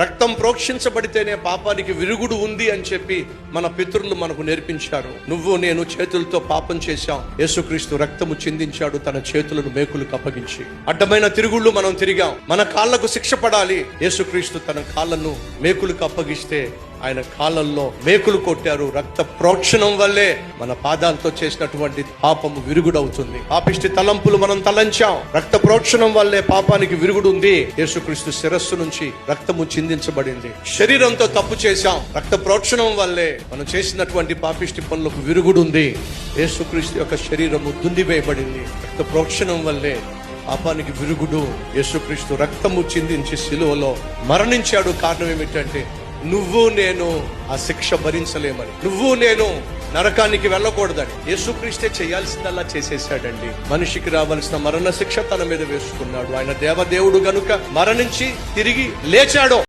రక్తం ప్రోక్షించబడితేనే పాపానికి విరుగుడు ఉంది అని చెప్పి మన పితరులు మనకు నేర్పించారు. నువ్వు నేను చేతులతో పాపం చేశాం. యేసుక్రీస్తు రక్తము చిందించాడు తన చేతులను మేకులకు అప్పగించి. అడ్డమైన తిరుగుళ్ళు మనం తిరిగాం. మన కాళ్ళకు శిక్ష పడాలి. యేసుక్రీస్తు తన కాళ్ళను మేకులకు అప్పగిస్తే ఆయన కాలంలో మేకులు కొట్టారు. రక్త ప్రోక్షణం వల్లే మన పాదాలతో చేసినటువంటి పాపము విరుగుడవుతుంది. పాపిష్టి తలంపులు మనం తలంచాం. రక్త ప్రోక్షణం వల్లే పాపానికి విరుగుడుంది. యేసుక్రీస్తు శిరస్సు నుంచి రక్తము చిందించబడింది. శరీరంతో తప్పు చేశాం. రక్త ప్రోక్షణం వల్లే మనం చేసినటువంటి పాపిష్టి పనులకు విరుగుడుంది. యేసుక్రీస్తు యొక్క శరీరము దుందివేయబడింది. రక్త ప్రోక్షణం వల్లే పాపానికి విరుగుడు. యేసుక్రీస్తు రక్తము చిందించి సిలువలో మరణించాడు. కారణం ఏమిటంటే నువ్వు నేను ఆ శిక్ష భరించలేమని. నువ్వు నేను నరకానికి వెళ్ళకూడదని. యేసుక్రీస్తే చేయాల్సిందల్లా చేసేసాడండి మనిషికి రావలసిన మరణ శిక్ష తన మీద వేసుకున్నాడు. ఆయన దేవదేవుడు గనుక మరణించి తిరిగి లేచాడు